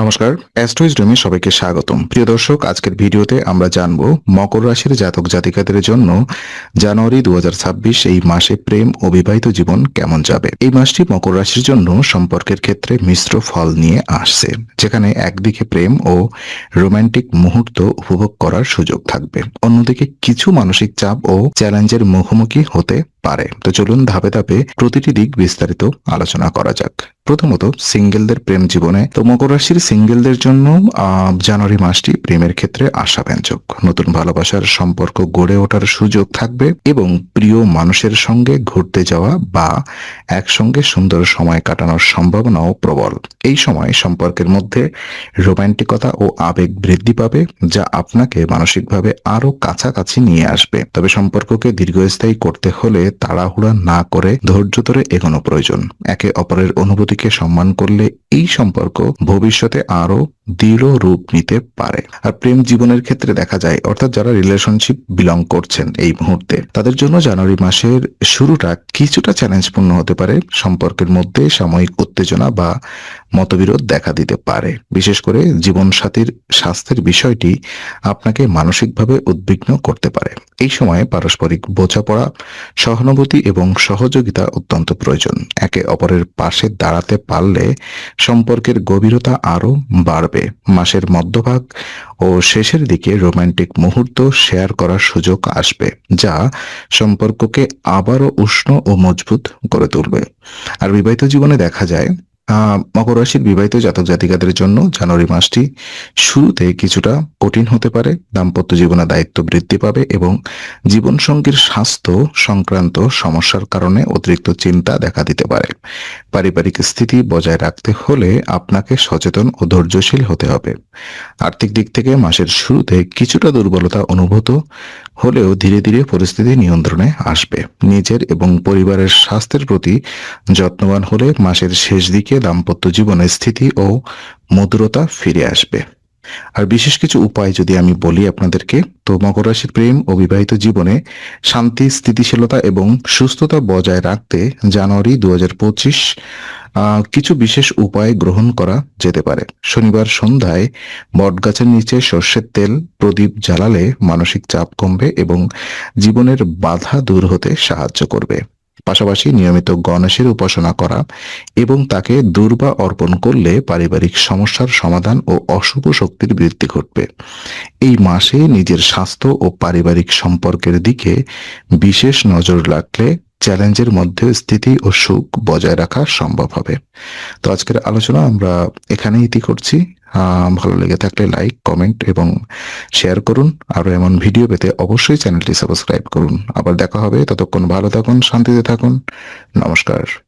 নমস্কার অ্যাস্ট্রোইজ রুমে সবাইকে স্বাগতম। প্রিয় দর্শক, আজকের ভিডিওতে আমরা জানব মকর রাশির জাতক জাতিকাদের জন্য জানুয়ারি দুহাজার ছাব্বিশ এই মাসে প্রেম ও বিবাহিত জীবন কেমন যাবে? এই মাসটি মকর রাশির জন্য সম্পর্কের ক্ষেত্রে মিশ্র ফল নিয়ে আসছে, যেখানে একদিকে প্রেম ও রোমান্টিক মুহূর্ত উপভোগ করার সুযোগ থাকবে। অন্যদিকে কিছু মানসিক চাপ ও চ্যালেঞ্জের মুখোমুখি হতে পারে। তো চলুন ধাপে ধাপে প্রতিটি দিক বিস্তারিত আলোচনা করা যাক। প্রথমত সিঙ্গেলদের প্রেম জীবনে, তো মকর রাশির সিঙ্গেলদের জন্য জানুয়ারি মাসটি প্রেমের ক্ষেত্রে আশাব্যঞ্জক। নতুন ভালোবাসার সম্পর্ক গড়ে ওঠার সুযোগ থাকবে এবং প্রিয় মানুষের সঙ্গে ঘুরতে যাওয়া বা একসঙ্গে সুন্দর সময় কাটানোর সম্ভাবনাও প্রবল। এই সময় সম্পর্কের মধ্যে রোমান্টিকতা ও আবেগ বৃদ্ধি পাবে, যা আপনাকে মানসিকভাবে আরও কাছাকাছি নিয়ে আসবে। তবে সম্পর্ককে দীর্ঘস্থায়ী করতে হলে তাড়াহুড়া না করে ধৈর্য ধরে এগোনো প্রয়োজন। একে অপরের অনুভূতিকে সম্মান করলে এই সম্পর্ক ভবিষ্যতে আরও দৃঢ় রূপ নিতে পারে। আর প্রেম জীবনের ক্ষেত্রে দেখা যায়, অর্থাৎ যারা রিলেশনশিপ বিলং করছেন এই মুহূর্তে, তাদের জন্য জানুয়ারি মাসের শুরুটা কিছুটা চ্যালেঞ্জপূর্ণ হতে পারে। সম্পর্কের মধ্যে সাময়িক উত্তেজনা বা মতবিরোধ দেখা দিতে পারে। বিশেষ করে জীবনসাথীর স্বাস্থ্যের বিষয়টি আপনাকে মানসিকভাবে উদ্বিগ্ন করতে পারে। এই সময়ে পারস্পরিক বোঝাপড়া, সহানুভূতি এবং সহযোগিতা অত্যন্ত প্রয়োজন। একে অপরের পাশে দাঁড়াতে পারলে সম্পর্কের গভীরতা আরও বাড়বে। মাসের মধ্যভাগ ও শেষের দিকে রোমান্টিক মুহূর্ত শেয়ার করার সুযোগ আসবে, যা সম্পর্ককে আবারও উষ্ণ ও মজবুত করে তুলবে। আর বিবাহিত জীবনে দেখা যায় মকর রাশির বিবাহিত জাতক জাতিকাদের জন্য জানুয়ারি মাসটি শুরুতে কিছুটা কঠিন হতে পারে। দাম্পত্য জীবনে দায়িত্ব বৃদ্ধি পাবে এবং জীবনসঙ্গীর স্বাস্থ্য সংক্রান্ত সমস্যার কারণে অতিরিক্ত চিন্তা দেখা দিতে পারে। পারিবারিক স্থিতি বজায় রাখতে হলে আপনাকে সচেতন ও ধৈর্যশীল হতে হবে। আর্থিক দিক থেকে মাসের শুরুতে কিছুটা দুর্বলতা অনুভূত হলেও ধীরে ধীরে পরিস্থিতি নিয়ন্ত্রণে আসবে। নিজের এবং পরিবারের স্বাস্থ্যের প্রতি যত্নবান হলে মাসের শেষ দিকে দাম্পত্য জীবনের স্থিতি ও মধুরতা ফিরে আসবে। আর বিশেষ কিছু উপায় যদি আমি বলি আপনাদেরকে, তো মকর রাশির প্রেম ও বিবাহিত জীবনে শান্তি, স্থিতিশীলতা এবং সুস্থতা বজায় রাখতে জানুয়ারি দু কিছু বিশেষ উপায় গ্রহণ করা যেতে পারে। শনিবার সন্ধ্যায় বটগাছের নিচে সর্ষের তেল, প্রদীপ জ্বালালে মানসিক চাপ কমবে এবং জীবনের বাধা দূর হতে সাহায্য করবে। পাশাপাশি নিয়মিত গণেশের উপাসনা করা এবং তাকে দুর্বা অর্পণ করলে পারিবারিক সমস্যার সমাধান ও অশুভ শক্তির বৃদ্ধি ঘটবে। এই মাসে নিজের স্বাস্থ্য ও পারিবারিক সম্পর্কের দিকে বিশেষ নজর রাখলে চ্যালেঞ্জের মধ্যে স্থিতি ও সুখ বজায় রাখা সম্ভব হবে। তো আজকের আলোচনা আমরা এখানেই ইতি করছি। ভালো লেগে থাকলে লাইক কমেন্ট এবং শেয়ার করুন। আরও এমন ভিডিও পেতে অবশ্যই চ্যানেলটি সাবস্ক্রাইব করুন। আবার দেখা হবে, ততক্ষণ ভালো থাকুন, শান্তিতে থাকুন। নমস্কার।